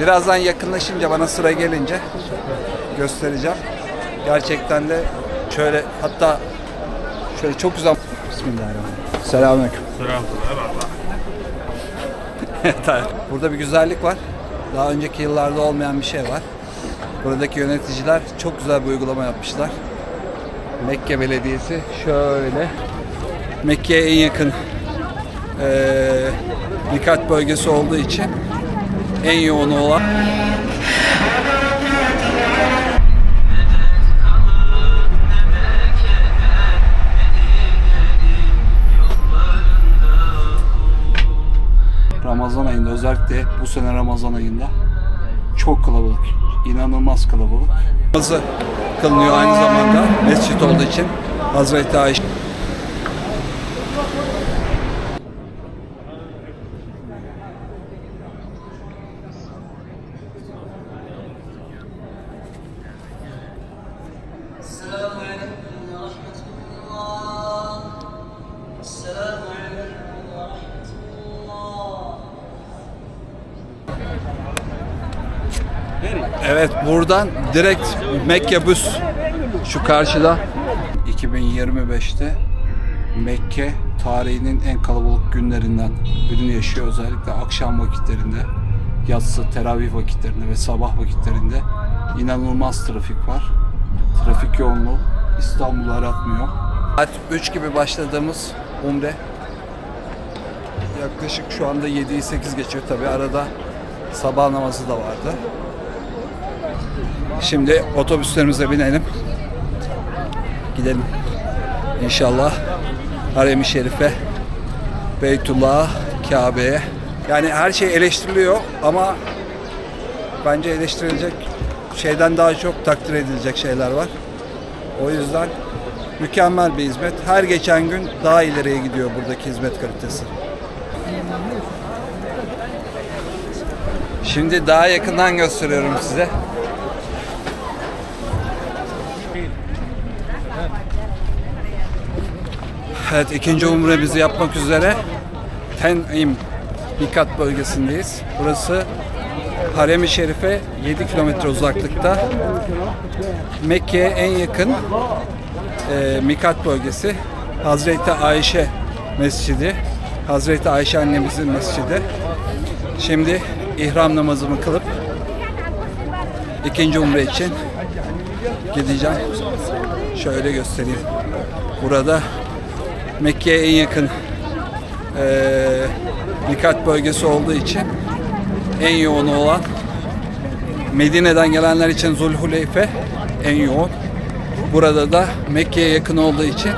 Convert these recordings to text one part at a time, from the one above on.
Birazdan yakınlaşınca bana sıra gelince göstereceğim. Gerçekten de şöyle hatta şöyle çok güzel Bismillahirrahmanirrahim. Selamünaleyküm. Evet, Burada bir güzellik var. Daha önceki yıllarda olmayan bir şey var. Buradaki yöneticiler çok güzel bir uygulama yapmışlar. Mekke Belediyesi şöyle Mekke'ye en yakın eee Mikat bölgesi olduğu için en yoğun olan Ramazan ayında özellikle bu sene Ramazan ayında çok kalabalık. inanılmaz kalabalık. Namazı kılınıyor aynı zamanda mescit olduğu için Hazreti Ayşe Evet buradan direkt Mekke Büs şu karşıda 2025'te Mekke tarihinin en kalabalık günlerinden birini yaşıyor. Özellikle akşam vakitlerinde, yatsı, teravih vakitlerinde ve sabah vakitlerinde inanılmaz trafik var. Trafik yoğunluğu İstanbul'u aratmıyor. Saat 3 gibi başladığımız Umre yaklaşık şu anda 7'yi 8 geçiyor tabi arada sabah namazı da vardı. Şimdi otobüslerimize binelim. Gidelim. İnşallah Harem-i Şerife, Beytullah, Kabe'ye. Yani her şey eleştiriliyor ama bence eleştirilecek şeyden daha çok takdir edilecek şeyler var. O yüzden mükemmel bir hizmet. Her geçen gün daha ileriye gidiyor buradaki hizmet kalitesi. Şimdi daha yakından gösteriyorum size. Evet ikinci umremizi yapmak üzere Ten'im Mikat bölgesindeyiz. Burası Harem-i Şerife 7 kilometre uzaklıkta. Mekke'ye en yakın e, Mikat bölgesi Hazreti Ayşe Mescidi. Hazreti Ayşe annemizin mescidi. Şimdi ihram namazımı kılıp ikinci umre için gideceğim. Şöyle göstereyim. Burada Mekke'ye en yakın eee Mikat bölgesi olduğu için en yoğun olan Medine'den gelenler için Zulhuleyfe en yoğun. Burada da Mekke'ye yakın olduğu için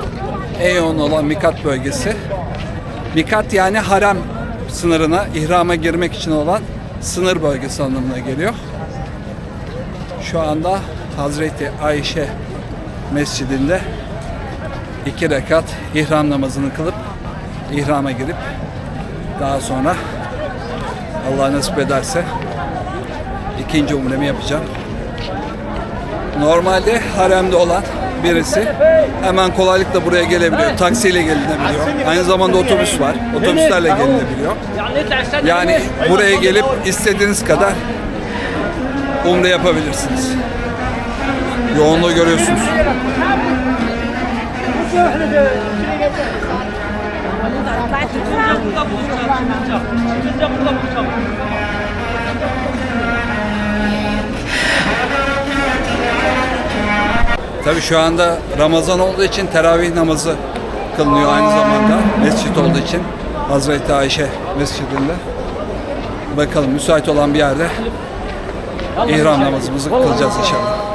en yoğun olan Mikat bölgesi. Mikat yani harem sınırına ihrama girmek için olan sınır bölgesi anlamına geliyor. Şu anda Hazreti Ayşe Mescidinde iki rekat ihram namazını kılıp ihrama girip daha sonra Allah nasip ederse ikinci umremi yapacağım. Normalde haremde olan birisi hemen kolaylıkla buraya gelebiliyor. Taksiyle gelinebiliyor. Aynı zamanda otobüs var. Otobüslerle gelinebiliyor. Yani buraya gelip istediğiniz kadar umre yapabilirsiniz. Yoğunluğu görüyorsunuz. Tabii şu anda Ramazan olduğu için teravih namazı kılınıyor aynı zamanda. Mescit olduğu için Hazreti Ayşe Mescidinde. Bakalım müsait olan bir yerde ihram namazımızı kılacağız inşallah.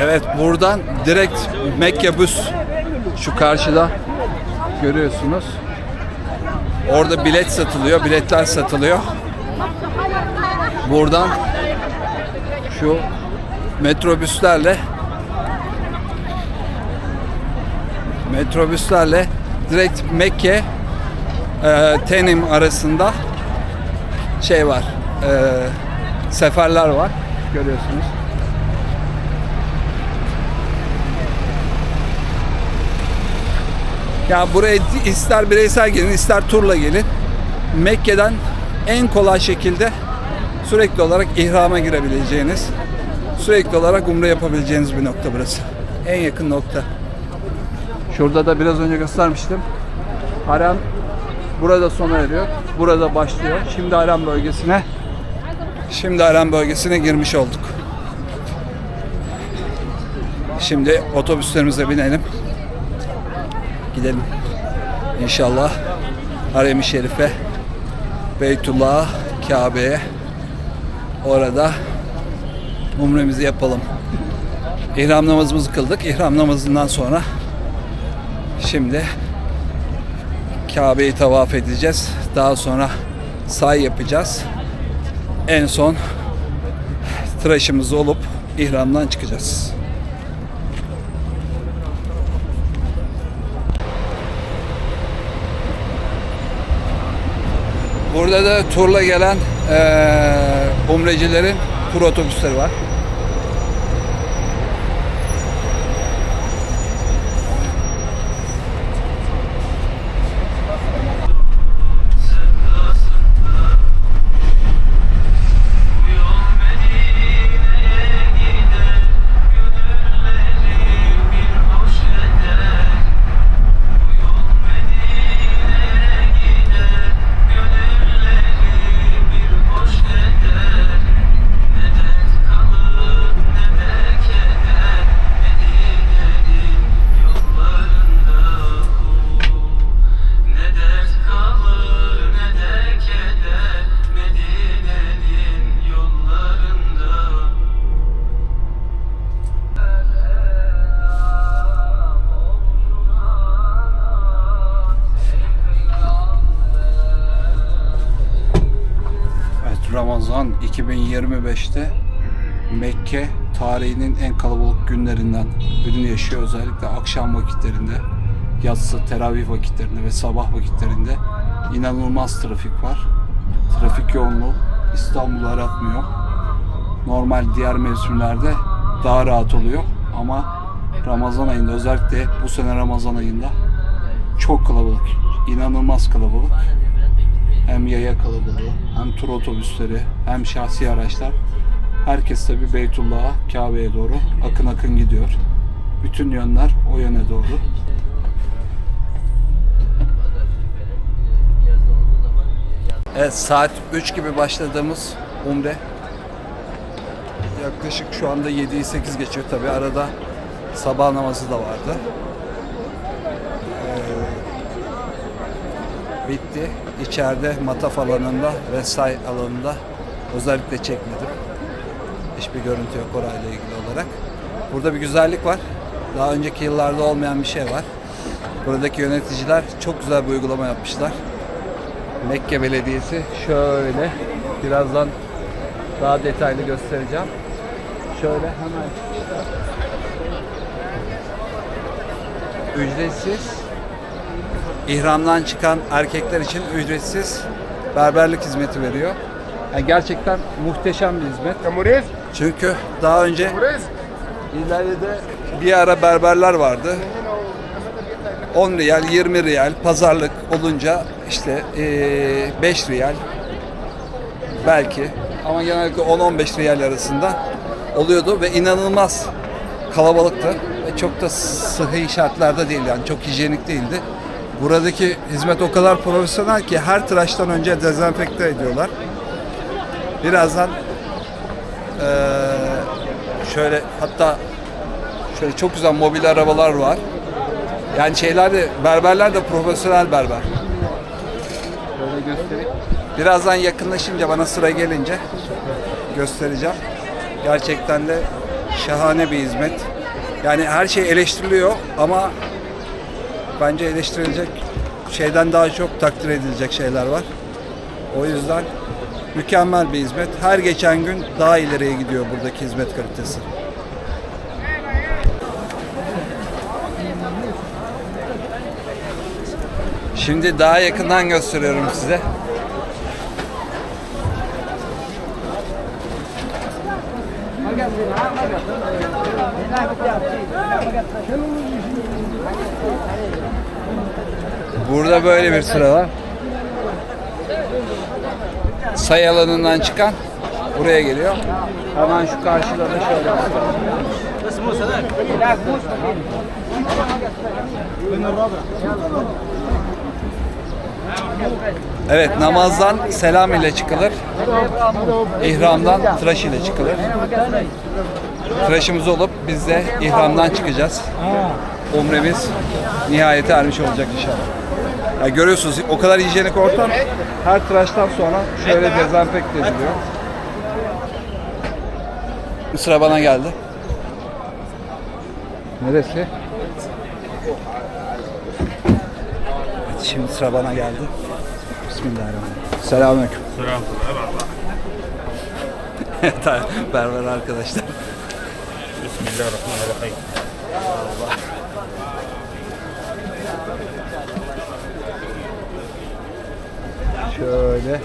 Evet buradan direkt Mekke Bus şu karşıda görüyorsunuz. Orada bilet satılıyor, biletler satılıyor. Buradan şu metrobüslerle metrobüslerle direkt Mekke e, Tenim arasında şey var. e, seferler var. Görüyorsunuz. Ya buraya ister bireysel gelin ister turla gelin. Mekke'den en kolay şekilde sürekli olarak ihrama girebileceğiniz, sürekli olarak umre yapabileceğiniz bir nokta burası. En yakın nokta. Şurada da biraz önce göstermiştim. Harem burada sona eriyor. Burada başlıyor. Şimdi harem bölgesine Şimdi harem bölgesine girmiş olduk. Şimdi otobüslerimize binelim. Gidelim. İnşallah Harem-i Şerife, Beytullah, Kabe'ye orada umremizi yapalım. İhram namazımızı kıldık. İhram namazından sonra şimdi Kabe'yi tavaf edeceğiz. Daha sonra say yapacağız. En son tıraşımız olup ihramdan çıkacağız. Burada da turla gelen eee umrecilerin tur otobüsleri var. 2025'te Mekke tarihinin en kalabalık günlerinden birini yaşıyor. Özellikle akşam vakitlerinde, yatsı, teravih vakitlerinde ve sabah vakitlerinde inanılmaz trafik var. Trafik yoğunluğu İstanbul'u aratmıyor. Normal diğer mevsimlerde daha rahat oluyor ama Ramazan ayında özellikle bu sene Ramazan ayında çok kalabalık. inanılmaz kalabalık hem yaya kalabalığı, hem tur otobüsleri, hem şahsi araçlar. Herkes tabi Beytullah'a, Kabe'ye doğru akın akın gidiyor. Bütün yönler o yöne doğru. Evet saat 3 gibi başladığımız Umre yaklaşık şu anda 7'yi 8 geçiyor tabi arada sabah namazı da vardı. bitti. İçeride mataf alanında ve say alanında özellikle çekmedim. Hiçbir görüntü yok orayla ilgili olarak. Burada bir güzellik var. Daha önceki yıllarda olmayan bir şey var. Buradaki yöneticiler çok güzel bir uygulama yapmışlar. Mekke Belediyesi şöyle birazdan daha detaylı göstereceğim. Şöyle hemen ücretsiz İhramdan çıkan erkekler için ücretsiz berberlik hizmeti veriyor. Yani gerçekten muhteşem bir hizmet. Çünkü daha önce ileride bir ara berberler vardı. 10 riyal, 20 riyal pazarlık olunca işte eee, 5 riyal belki ama genellikle 10-15 riyal arasında oluyordu ve inanılmaz kalabalıktı ve çok da sıhhi şartlarda değil yani çok hijyenik değildi. Buradaki hizmet o kadar profesyonel ki her tıraştan önce dezenfekte ediyorlar. Birazdan eee, şöyle hatta şöyle çok güzel mobil arabalar var. Yani şeyler de berberler de profesyonel berber. Böyle göstereyim. Birazdan yakınlaşınca bana sıra gelince göstereceğim. Gerçekten de Şahane bir hizmet. Yani her şey eleştiriliyor ama bence eleştirilecek şeyden daha çok takdir edilecek şeyler var. O yüzden mükemmel bir hizmet. Her geçen gün daha ileriye gidiyor buradaki hizmet kalitesi. Şimdi daha yakından gösteriyorum size. Burada böyle bir sıra var. Say alanından çıkan buraya geliyor. Hemen şu karşıda da şöyle. Evet namazdan selam ile çıkılır. İhramdan tıraş ile çıkılır. Tıraşımız olup biz de ihramdan çıkacağız. Umremiz nihayete ermiş olacak inşallah. Ya görüyorsunuz o kadar hijyenik ortam. Her tıraştan sonra şöyle dezenfekte ediliyor. Sıra bana geldi. Neresi? Evet, şimdi sıra bana geldi. Bismillahirrahmanirrahim. Selamünaleyküm. Selam. Berber arkadaşlar. Bismillahirrahmanirrahim. Şöyle.